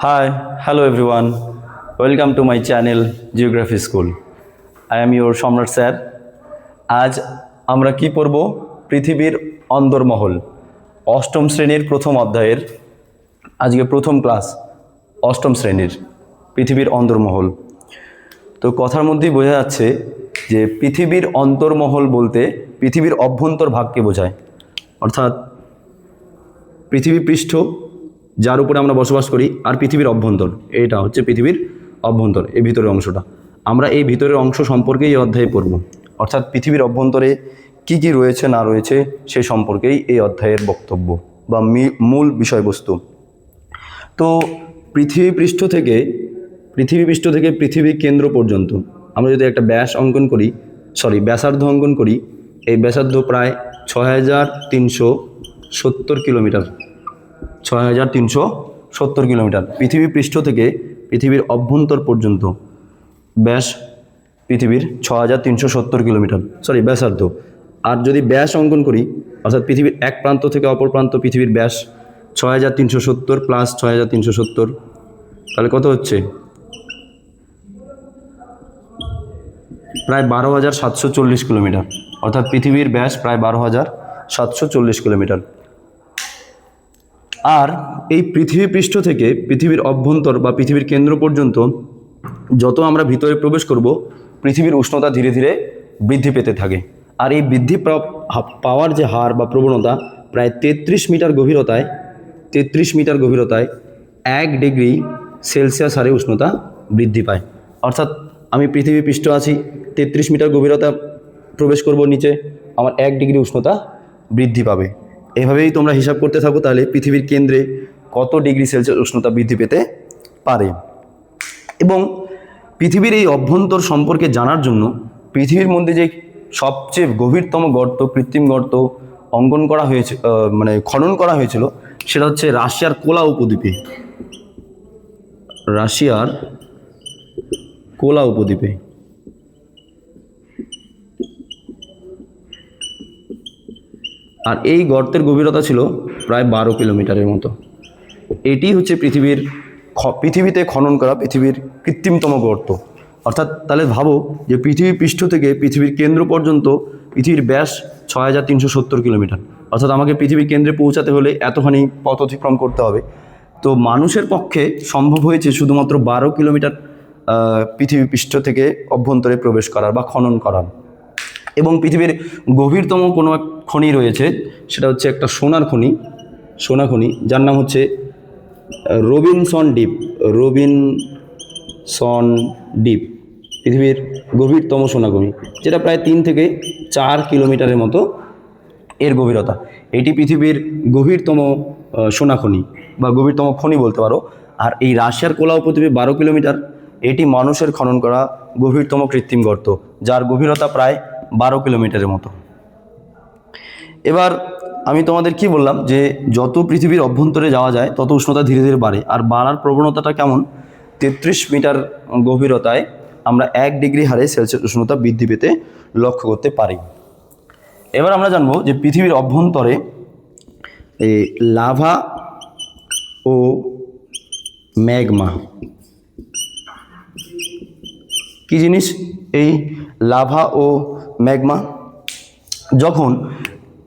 Hi, hello everyone. Welcome to my channel Geography School. I am your Samrat sir আজ আমরা কি পড়ব? পৃথিবীর অন্দরমহল। অষ্টম শ্রেণির প্রথম অধ্যায়ের আজকে প্রথম ক্লাস অষ্টম শ্রেণির পৃথিবীর অন্দরমহল। তো কথার মধ্যেই বোঝা যাচ্ছে যে পৃথিবীর অন্তর্মহল বলতে পৃথিবীর অভ্যন্তর ভাগকে বোঝায়। অর্থাৎ পৃথিবী পৃষ্ঠ যার উপরে আমরা বসবাস করি আর পৃথিবীর অভ্যন্তর। এটা হচ্ছে পৃথিবীর অভ্যন্তর, এই ভিতরের অংশটা। আমরা এই ভিতরের অংশ সম্পর্কে এই অধ্যায়ে পড়ব। অর্থাৎ পৃথিবীর অভ্যন্তরে কি কি রয়েছে, না রয়েছে, সে সম্পর্কেই এই অধ্যায়ের বক্তব্য বা মূল বিষয়বস্তু। তো পৃথিবী পৃষ্ঠ থেকে, পৃথিবী পৃষ্ঠ থেকে পৃথিবী কেন্দ্র পর্যন্ত আমরা যদি একটা ব্যাস অঙ্কন করি সরি ব্যাসার্ধ অঙ্কন করি, এই ব্যাসার্ধ প্রায় ছ হাজার তিনশো সত্তর কিলোমিটার। ছয় হাজার তিনশো সত্তর কিলোমিটার। পৃথিবী পৃষ্ঠ থেকে পৃথিবীর অভ্যন্তর পর্যন্ত। ব্যাস পৃথিবীর ছ হাজার তিনশো সত্তর কিলোমিটার। সরি ব্যাসার্ধ। আর যদি ব্যাস অঙ্কন করি, অর্থাৎ পৃথিবীর এক প্রান্ত থেকে অপর প্রান্ত পৃথিবীর ব্যাস ছয় হাজার তিনশো সত্তর প্লাস ছয় হাজার তিনশো সত্তর। তাহলে কত হচ্ছে? প্রায় বারো হাজার সাতশো চল্লিশ কিলোমিটার। অর্থাৎ পৃথিবীর ব্যাস প্রায় বারো হাজার সাতশো চল্লিশ কিলোমিটার। আর এই পৃথিবী পৃষ্ঠ থেকে পৃথিবীর অভ্যন্তর বা পৃথিবীর কেন্দ্র পর্যন্ত যত আমরা ভিতরে প্রবেশ করব, পৃথিবীর উষ্ণতা ধীরে ধীরে বৃদ্ধি পেতে থাকে। আর এই বৃদ্ধি পাওয়ার যে হার বা প্রবণতা প্রায় তেত্রিশ মিটার গভীরতায়, তেত্রিশ মিটার গভীরতায় এক ডিগ্রি সেলসিয়াস হারে উষ্ণতা বৃদ্ধি পায়। অর্থাৎ আমি পৃথিবী পৃষ্ঠ আছি, তেত্রিশ মিটার গভীরতা প্রবেশ করব নিচে, আমার এক ডিগ্রি উষ্ণতা বৃদ্ধি পাবে। এভাবেই তোমরা হিসাব করতে থাকো তাহলে পৃথিবীর কেন্দ্রে কত ডিগ্রি সেলসিয়াস উষ্ণতা বৃদ্ধি পেতে পারে। এবং পৃথিবীর এই অভ্যন্তর সম্পর্কে জানার জন্য পৃথিবীর মধ্যে যে সবচেয়ে গভীরতম গর্ত, কৃত্রিম গর্ত অঙ্কন করা হয়েছে মানে খনন করা হয়েছিল, সেটা হচ্ছে রাশিয়ার কোলা উপদ্বীপে। রাশিয়ার কোলা উপদ্বীপে। আর এই গর্তের গভীরতা ছিল প্রায় বারো কিলোমিটারের মতো। এটি হচ্ছে পৃথিবীর পৃথিবীতে খনন করা পৃথিবীর কৃত্রিমতম গর্ত। অর্থাৎ তাহলে ভাবো যে পৃথিবী পৃষ্ঠ থেকে পৃথিবীর কেন্দ্র পর্যন্ত পৃথিবীর ব্যাস ছয় হাজার তিনশো সত্তর কিলোমিটার। অর্থাৎ আমাকে পৃথিবীর কেন্দ্রে পৌঁছাতে হলে এতখানি পথ অতিক্রম করতে হবে। তো মানুষের পক্ষে সম্ভব হয়েছে শুধুমাত্র বারো কিলোমিটার পৃথিবী পৃষ্ঠ থেকে অভ্যন্তরে প্রবেশ করার বা খনন করার। এবং পৃথিবীর গভীরতম কোনো এক খনি রয়েছে সেটা হচ্ছে একটা সোনার খনি সোনা খনি যার নাম হচ্ছে রবিনসন দ্বীপ রবিনসন দ্বীপ পৃথিবীর গভীরতম সোনা খনি যেটা প্রায় তিন থেকে চার কিলোমিটারের মতো এর গভীরতা। এটি পৃথিবীর গভীরতম আহ, সোনা খনি বা গভীরতম খনি বলতে পারো। আর এই রাশিয়ার কোলা উপদ্বীপে বারো কিলোমিটার এটি মানুষের খনন করা গভীরতম কৃত্রিম গর্ত যার গভীরতা প্রায় বারো কিলোমিটারের মতো। এবার আমি তোমাদের কি বললাম যে, যত পৃথিবীর অভ্যন্তরে যাওয়া যায়, তত উষ্ণতা ধীরে ধীরে বাড়ে। আর বাড়ার প্রবণতাটা কেমন? তেত্রিশ মিটার গভীরতায় আমরা এক ডিগ্রি হারে সেলসিয়াস উষ্ণতা বৃদ্ধি পেতে লক্ষ্য করতে পারি। এবার আমরা জানব যে, পৃথিবীর অভ্যন্তরে লাভা ও ম্যাগমা কি জিনিস? এই লাভা ও ম্যাগমা। যখন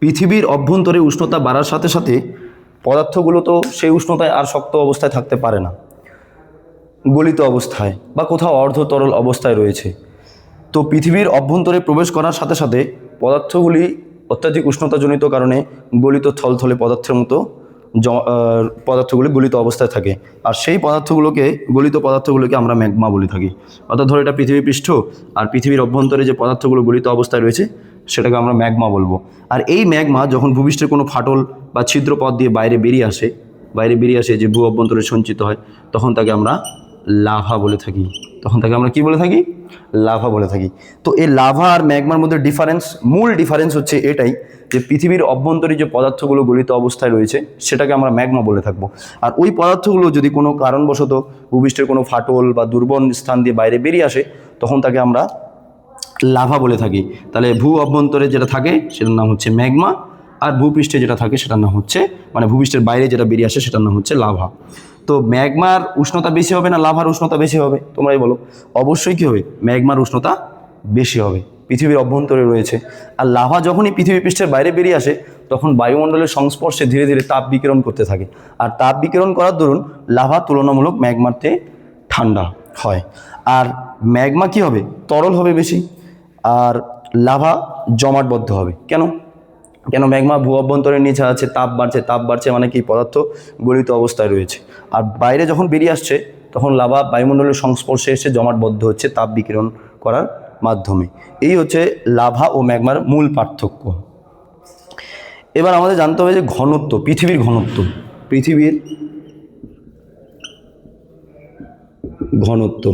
পৃথিবীর অভ্যন্তরে উষ্ণতা বাড়ার সাথে সাথে পদার্থগুলো তো সেই উষ্ণতায় আর শক্ত অবস্থায় থাকতে পারে না, গলিত অবস্থায় বা কোথাও অর্ধ তরল অবস্থায় রয়েছে। তো পৃথিবীর অভ্যন্তরে প্রবেশ করার সাথে সাথে পদার্থগুলি অত্যাধিক উষ্ণতাজনিত কারণে গলিত থলথলে পদার্থের মতো পদার্থগুলি গলিত অবস্থায় থাকে। আর সেই পদার্থগুলোকে, গলিত পদার্থগুলোকে আমরা ম্যাগমা বলে থাকি। অর্থাৎ ধরো এটা পৃথিবী পৃষ্ঠ, আর পৃথিবীর অভ্যন্তরে যে পদার্থগুলো গলিত অবস্থায় রয়েছে, সেটাকে আমরা ম্যাগমা বলব। আর এই ম্যাগমা যখন ভূপৃষ্ঠের কোনো ফাটল বা ছিদ্র পথ দিয়ে বাইরে বেরিয়ে আসে, বাইরে বেরিয়ে আসে যে ভূ অভ্যন্তরে সঞ্চিত হয়, তখন তাকে আমরা লাভা বলে থাকি। তখন তাকে আমরা কি বলে থাকি? লাভা বলে থাকি। তো এই লাভা আর ম্যাগমার মধ্যে ডিফারেন্স মূল ডিফারেন্স হচ্ছে এটাই যে পৃথিবীর অভ্যন্তরে যে পদার্থগুলো গলিত অবস্থায় রয়েছে, সেটাকে আমরা ম্যাগমা বলে থাকব। আর ওই পদার্থগুলো যদি কোনো কারণবশত ভূপৃষ্ঠের কোনো ফাটল বা দুর্বল স্থান দিয়ে বাইরে বেরিয়ে আসে, তখন তাকে আমরা লাভা বলে থাকি। তাহলে ভূ অভ্যন্তরে যেটা থাকে, সেটার নাম হচ্ছে ম্যাগমা, আর ভূপৃষ্ঠে যেটা থাকে, সেটার নাম হচ্ছে মানে ভূপৃষ্ঠের বাইরে যেটা বেরিয়ে আসে, সেটার নাম হচ্ছে লাভা। তো ম্যাগমার উষ্ণতা বেশি হবে না লাভার উষ্ণতা বেশি হবে? তোমরাই বলো। অবশ্যই কী হবে? ম্যাগমার উষ্ণতা বেশি হবে। পৃথিবীর অভ্যন্তরে রয়েছে। আর লাভা যখনই পৃথিবী পৃষ্ঠের বাইরে বেরিয়ে আসে, তখন বায়ুমণ্ডলের সংস্পর্শে ধীরে ধীরে তাপ বিকিরণ করতে থাকে। আর তাপ বিকিরণ করার দরুন লাভা তুলনামূলক ম্যাগমাতে ঠান্ডা হয়। আর ম্যাগমা কি হবে? তরল হবে বেশি। আর লাভা জমাটবদ্ধ হবে। কেন? কেন ম্যাগমা ভূ অভ্যন্তরের নিচে আছে, তাপ বাড়ছে তাপ বাড়ছে মানে কি? পদার্থ গলিত অবস্থায় রয়েছে। আর বাইরে যখন বেরিয়ে আসছে, তখন লাভা বায়ুমণ্ডলের সংস্পর্শে এসে জমাটবদ্ধ হচ্ছে তাপ বিকিরণ করার মাধ্যমে। এই হচ্ছে লাভা ও ম্যাগমার মূল পার্থক্য। এবার আমাদের জানতে হবে যে ঘনত্ব, পৃথিবীর ঘনত্ব। পৃথিবীর ঘনত্ব।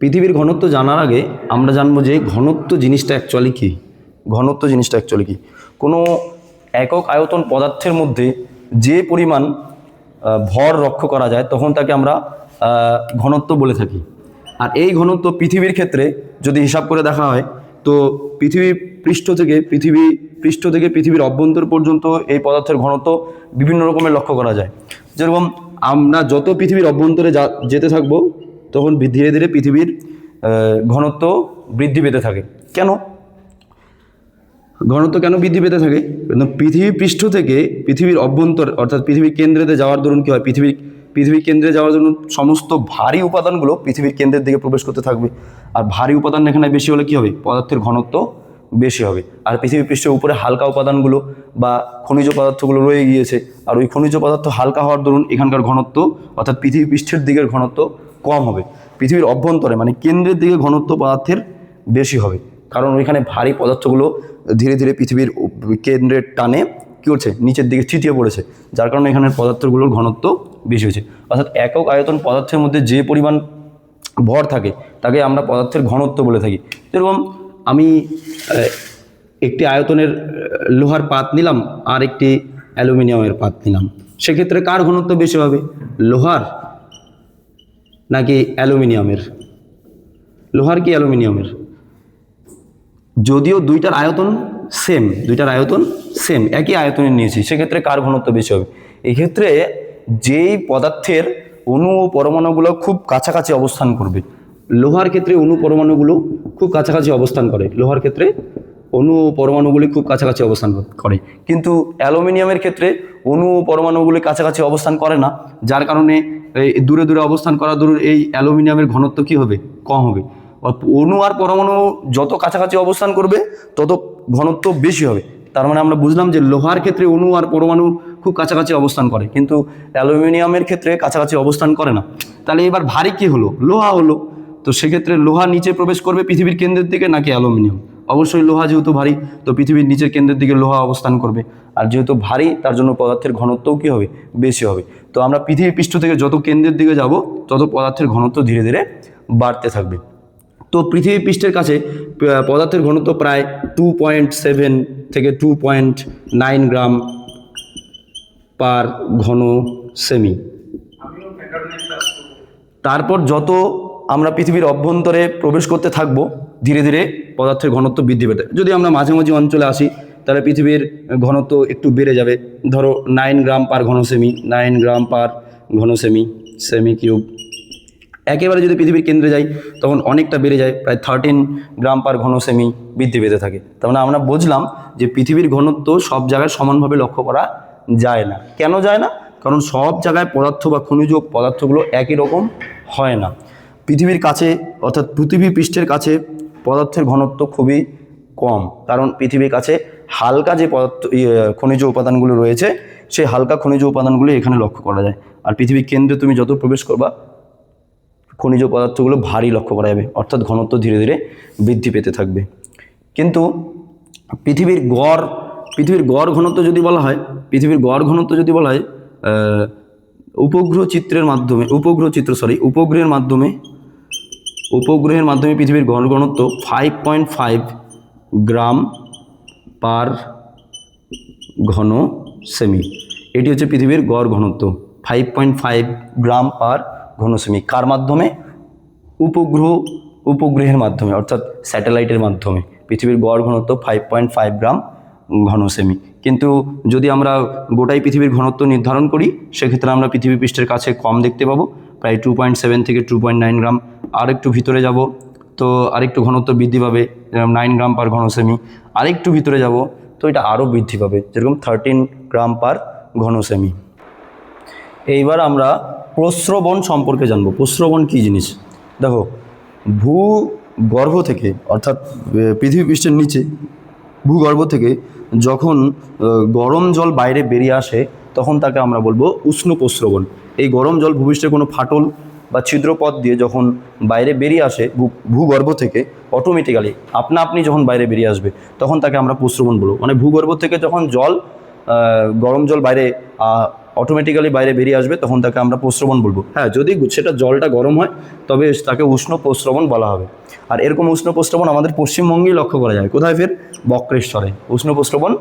পৃথিবীর ঘনত্ব জানার আগে আমরা জানব যে ঘনত্ব জিনিসটা অ্যাকচুয়ালি কী। ঘনত্ব জিনিসটা অ্যাকচুয়ালি কী? কোনো একক আয়তন পদার্থের মধ্যে যে পরিমাণ ভর রক্ষ করা যায়, তখন তাকে আমরা ঘনত্ব বলে থাকি। আর এই ঘনত্ব পৃথিবীর ক্ষেত্রে যদি হিসাব করে দেখা হয়, তো পৃথিবী পৃষ্ঠ থেকে পৃথিবী, পৃষ্ঠ থেকে পৃথিবীর অভ্যন্তর পর্যন্ত এই পদার্থের ঘনত্ব বিভিন্ন রকমের লক্ষ্য করা যায়। যেরকম আমরা যত পৃথিবীর অভ্যন্তরে যা, যেতে থাকব, তখন ধীরে ধীরে পৃথিবীর ঘনত্ব বৃদ্ধি পেতে থাকে। কেন? ঘনত্ব কেন বৃদ্ধি পেতে থাকে? পৃথিবী পৃষ্ঠ থেকে পৃথিবীর অভ্যন্তর, অর্থাৎ পৃথিবীর কেন্দ্রেতে যাওয়ার দরুন কী হয়? পৃথিবীর পৃথিবীর কেন্দ্রে যাওয়ার জন্য সমস্ত ভারী উপাদানগুলো পৃথিবীর কেন্দ্রের দিকে প্রবেশ করতে থাকবে। আর ভারী উপাদান এখানে বেশি হলে কী হবে? পদার্থের ঘনত্ব বেশি হবে। আর পৃথিবী পৃষ্ঠের উপরে হালকা উপাদানগুলো বা খনিজ পদার্থগুলো রয়ে গিয়েছে। আর ওই খনিজ পদার্থ হালকা হওয়ার দরুন এখানকার ঘনত্ব, অর্থাৎ পৃথিবী পৃষ্ঠের দিকের ঘনত্ব কম হবে। পৃথিবীর অভ্যন্তরে মানে কেন্দ্রের দিকে ঘনত্ব পদার্থের বেশি হবে। কারণ ওইখানে ভারী পদার্থগুলো ধীরে ধীরে পৃথিবীর কেন্দ্রের টানে কী করছে? নিচের দিকে ছিটিয়ে পড়েছে। যার কারণে এখানের পদার্থগুলোর ঘনত্ব বেশি হয়েছে। অর্থাৎ একক আয়তন পদার্থের মধ্যে যে পরিমাণ ভর থাকে, তাকে আমরা পদার্থের ঘনত্ব বলে থাকি। যেরকম আমি একটি আয়তনের লোহার পাত নিলাম, আর একটি অ্যালুমিনিয়ামের পাত নিলাম। সেক্ষেত্রে কার ঘনত্ব বেশি হবে? লোহার নাকি অ্যালুমিনিয়ামের? লোহার কি অ্যালুমিনিয়ামের? যদিও দুইটার আয়তন সেম দুইটার আয়তন সেম একই আয়তনে নিয়েছি, সেক্ষেত্রে কার ঘনত্ব বেশি হবে? এক্ষেত্রে যেই পদার্থের অণু ও পরমাণুগুলো খুব কাছাকাছি অবস্থান করবে, লোহার ক্ষেত্রে অণু পরমাণুগুলো খুব কাছাকাছি অবস্থান করে, লোহার ক্ষেত্রে অণু ও পরমাণুগুলি খুব কাছাকাছি অবস্থান করে, কিন্তু অ্যালুমিনিয়ামের ক্ষেত্রে অণু ও পরমাণুগুলি কাছাকাছি অবস্থান করে না, যার কারণে দূরে দূরে অবস্থান করা দূর এই অ্যালুমিনিয়ামের ঘনত্ব কী হবে? কম হবে। অণু আর পরমাণু যত কাছাকাছি অবস্থান করবে, তত ঘনত্ব বেশি হবে। তার মানে আমরা বুঝলাম যে লোহার ক্ষেত্রে অণু আর পরমাণু খুব কাছাকাছি অবস্থান করে, কিন্তু অ্যালুমিনিয়ামের ক্ষেত্রে কাছাকাছি অবস্থান করে না। তাহলে এবার ভারী কী হলো? লোহা হলো। তো সেক্ষেত্রে লোহা নিচে প্রবেশ করবে পৃথিবীর কেন্দ্রের দিকে নাকি অ্যালুমিনিয়াম? অবশ্যই লোহা যেহেতু ভারী, তো পৃথিবীর নিচের কেন্দ্রের দিকে লোহা অবস্থান করবে। আর যেহেতু ভারী, তার জন্য পদার্থের ঘনত্বও কী হবে? বেশি হবে। তো আমরা পৃথিবী পৃষ্ঠ থেকে যত কেন্দ্রের দিকে যাব, তত পদার্থের ঘনত্ব ধীরে ধীরে বাড়তে থাকবে। তো পৃথিবী পৃষ্ঠের কাছে পদার্থের ঘনত্ব প্রায় টু পয়েন্ট সেভেন থেকে two point nine gram per ঘন সেমি। তারপর যত আমরা পৃথিবীর অভ্যন্তরে প্রবেশ করতে থাকব, ধীরে ধীরে পদার্থের ঘনত্ব বৃদ্ধি পেতে। যদি আমরা মাঝামাঝি অঞ্চলে আসি, তাহলে পৃথিবীর ঘনত্ব একটু বেড়ে যাবে। ধরো নাইন গ্রাম পার ঘন সেমি নাইন গ্রাম পার ঘন সেমি সেমি কিউব। একেবারে যদি পৃথিবীর কেন্দ্রে যাই তখন অনেকটা বেড়ে যায় প্রায় থার্টিন গ্রাম পার ঘন সেমি বৃদ্ধি পেতে থাকে। তার মানে আমরা বুঝলাম যে পৃথিবীর ঘনত্ব সব জায়গায় সমানভাবে লক্ষ্য করা যায় না। কেন যায় না? কারণ সব জায়গায় পদার্থ বা খনিজ পদার্থগুলো একই রকম হয় না। পৃথিবীর কাছে অর্থাৎ পৃথিবী পৃষ্ঠের কাছে পদার্থের ঘনত্ব খুবই কম। কারণ পৃথিবীর কাছে হালকা যে পদার্থ ইয়ে, খনিজ উপাদানগুলো রয়েছে সেই হালকা খনিজ উপাদানগুলি এখানে লক্ষ্য করা যায়। আর পৃথিবীর কেন্দ্রে তুমি যত প্রবেশ করবা খনিজ পদার্থগুলো ভারী লক্ষ্য করা যাবে, অর্থাৎ ঘনত্ব ধীরে ধীরে বৃদ্ধি পেতে থাকবে। কিন্তু পৃথিবীর গড় পৃথিবীর গড় ঘনত্ব যদি বলা হয়, পৃথিবীর গড় ঘনত্ব যদি বলা হয় উপগ্রহ চিত্রের মাধ্যমে, উপগ্রহ চিত্র সরি উপগ্রহের মাধ্যমে উপগ্রহের মাধ্যমে পৃথিবীর গড় ঘনত্ব five point five gram per ঘন সেমি। এটি হচ্ছে পৃথিবীর গড় ঘনত্ব five point five gram per ঘন সেমি কার মাধ্যমে? উপগ্রহ, উপগ্রহের মাধ্যমে, অর্থাৎ স্যাটেলাইটের মাধ্যমে। পৃথিবীর গড় ঘনত্ব ফাইভ পয়েন্ট ফাইভ গ্রাম ঘন কিন্তু যদি আমরা গোটাই পৃথিবীর ঘনত্ব নির্ধারণ করি, সেক্ষেত্রে আমরা পৃথিবী পৃষ্ঠের কাছে কম দেখতে পাবো, প্রায় টু পয়েন্ট সেভেন থেকে টু পয়েন্ট নাইন গ্রাম। আর একটু ভিতরে যাব, তো আরেকটু ঘনত্ব বৃদ্ধি পাবে, যেরকম নাইন গ্রাম পার ঘন আরেকটু ভিতরে যাব, তো এটা আরও বৃদ্ধি পাবে, যেরকম থার্টিন গ্রাম পার ঘন এইবার আমরা প্রস্রবণ সম্পর্কে জানব। প্রস্রবণ কী জিনিস? দেখো ভূ গর্ভ থেকে, অর্থাৎ পৃথিবী পৃষ্ঠের নিচে, ভূগর্ভ থেকে যখন গরম জল বাইরে বেরিয়ে আসে, তখন তাকে আমরা বলব উষ্ণ প্রস্রবণ। এই গরম জল ভূপৃষ্ঠের কোনো ফাটল বা ছিদ্রপথ দিয়ে যখন বাইরে বেরিয়ে আসে ভূগর্ভ থেকে অটোমেটিক্যালি আপনা আপনি যখন বাইরে বেরিয়ে আসবে, তখন তাকে আমরা প্রস্রবণ বলব। মানে ভূগর্ভ থেকে যখন জল গরম জল বাইরে অটোমেটিক্যালি বাইরে বেরিয়ে আসবে, তখন তাকে আমরা প্রস্রবণ বলব। হ্যাঁ যদি সেটা জলটা গরম হয়, তবে তাকে উষ্ণ প্রস্রবণ বলা হবে। আর এরকম উষ্ণ প্রস্রবণ আমাদের পশ্চিমবঙ্গেই লক্ষ্য করা যায়। কোথায় ফের? বক্রেশ্বরে। উষ্ণ প্রস্রবণ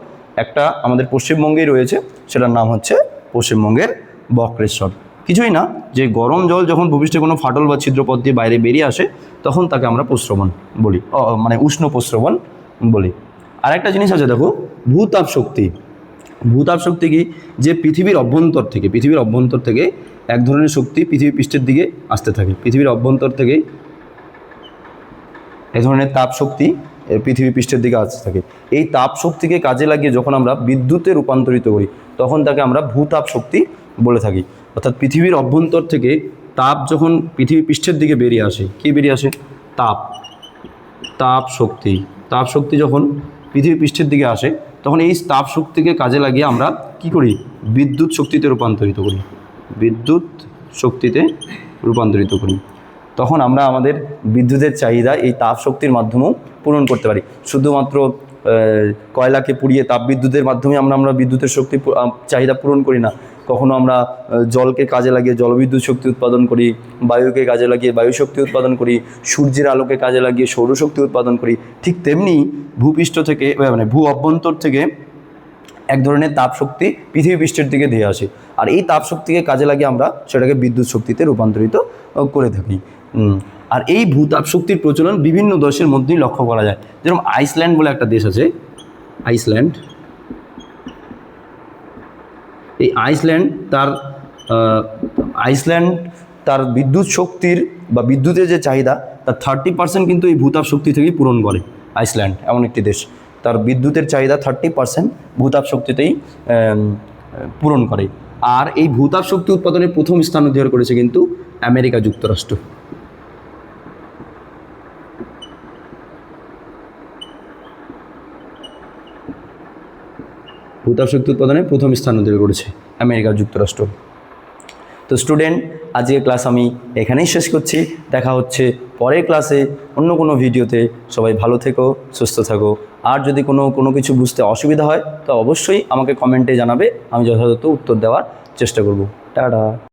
একটা আমাদের পশ্চিমবঙ্গেই রয়েছে, সেটার নাম হচ্ছে পশ্চিমবঙ্গের বক্রেশ্বর। কিছুই না, যে গরম জল যখন ভূপৃষ্ঠে কোনো ফাটল বা ছিদ্রপথ দিয়ে বাইরে বেরিয়ে আসে, তখন তাকে আমরা প্রস্রবণ বলি মানে উষ্ণ প্রস্রবণ বলি। আর একটা জিনিস আছে, দেখো ভূতাপ শক্তি ভূতাপ শক্তি কি যে পৃথিবীর অভ্যন্তর থেকে পৃথিবীর অভ্যন্তর থেকে এক ধরনের শক্তি পৃথিবী পৃষ্ঠের দিকে আসতে থাকে। পৃথিবীর অভ্যন্তর থেকে এই ধরনের তাপ শক্তি এ, পৃথিবী পৃষ্ঠের দিকে আসতে থাকে। এই তাপ শক্তিকে কাজে লাগিয়ে যখন আমরা বিদ্যুতে রূপান্তরিত করি তখন তাকে আমরা ভূতাপ শক্তি বলে থাকি। অর্থাৎ পৃথিবীর অভ্যন্তর থেকে তাপ যখন পৃথিবী পৃষ্ঠের দিকে বেরিয়ে আসে কি বেরিয়ে আসে? তাপ। তাপ শক্তি। তাপ শক্তি যখন পৃথিবী পৃষ্ঠের দিকে আসে তখন এই তাপ শক্তিকে কাজে লাগিয়ে আমরা কি করি? বিদ্যুৎ শক্তিতে রূপান্তরিত করি। বিদ্যুৎ শক্তিতে রূপান্তরিত করি। তখন আমরা আমাদের বিদ্যুতের চাহিদা এই তাপ শক্তির মাধ্যমেও পূরণ করতে পারি। শুধুমাত্র কয়লাকে পুড়িয়ে তাপ বিদ্যুতের মাধ্যমে আমরা আমরা বিদ্যুতের শক্তি চাহিদা পূরণ করি না। কখনো আমরা জলকে কাজে লাগিয়ে জলবিদ্যুৎ শক্তি উৎপাদন করি, বায়ুকে কাজে লাগিয়ে বায়ু শক্তি উৎপাদন করি, সূর্যের আলোকে কাজে লাগিয়ে সৌরশক্তি উৎপাদন করি, ঠিক তেমনি ভূপৃষ্ঠ থেকে মানে ভূ অভ্যন্তর থেকে এক ধরনের তাপ শক্তি পৃথিবী পৃষ্ঠের দিকে দিয়ে আসে। আর এই তাপ শক্তিকে কাজে লাগিয়ে আমরা সেটাকে বিদ্যুৎ শক্তিতে রূপান্তরিত করে থাকি। আর এই ভূতাপ শক্তির প্রচলন বিভিন্ন দেশের মধ্যেই লক্ষ্য করা যায়। যেরকম আইসল্যান্ড বলে একটা দেশ আছে, আইসল্যান্ড। এই আইসল্যান্ড তার আইসল্যান্ড তার বিদ্যুৎ শক্তির বা বিদ্যুতের যে চাহিদা, তার থার্টি পার্সেন্ট কিন্তু এই ভূতাপ শক্তি থেকেই পূরণ করে আইসল্যান্ড, এমন একটি দেশ। তার বিদ্যুতের চাহিদা থার্টি পার্সেন্ট ভূতাপ শক্তিতেই পূরণ করে। আর এই ভূতাপ শক্তি উৎপাদনে প্রথম স্থান অধিকার করেছে কিন্তু আমেরিকা যুক্তরাষ্ট্র। ভূতাপ শক্তি উৎপাদনে প্রথম স্থান অধিকার করেছে আমেরিকা যুক্তরাষ্ট্র। তো স্টুডেন্ট, আজকের ক্লাস আমি এখানেই শেষ করছি। দেখা হচ্ছে পরের ক্লাসে অন্য কোনো ভিডিওতে। সবাই ভালো থেকো, সুস্থ থাকো। আর যদি কোনো কোনো কিছু বুঝতে অসুবিধা হয়, তো অবশ্যই আমাকে কমেন্টে জানাবে। আমি যথাযথ উত্তর দেওয়ার চেষ্টা করব। টাটা।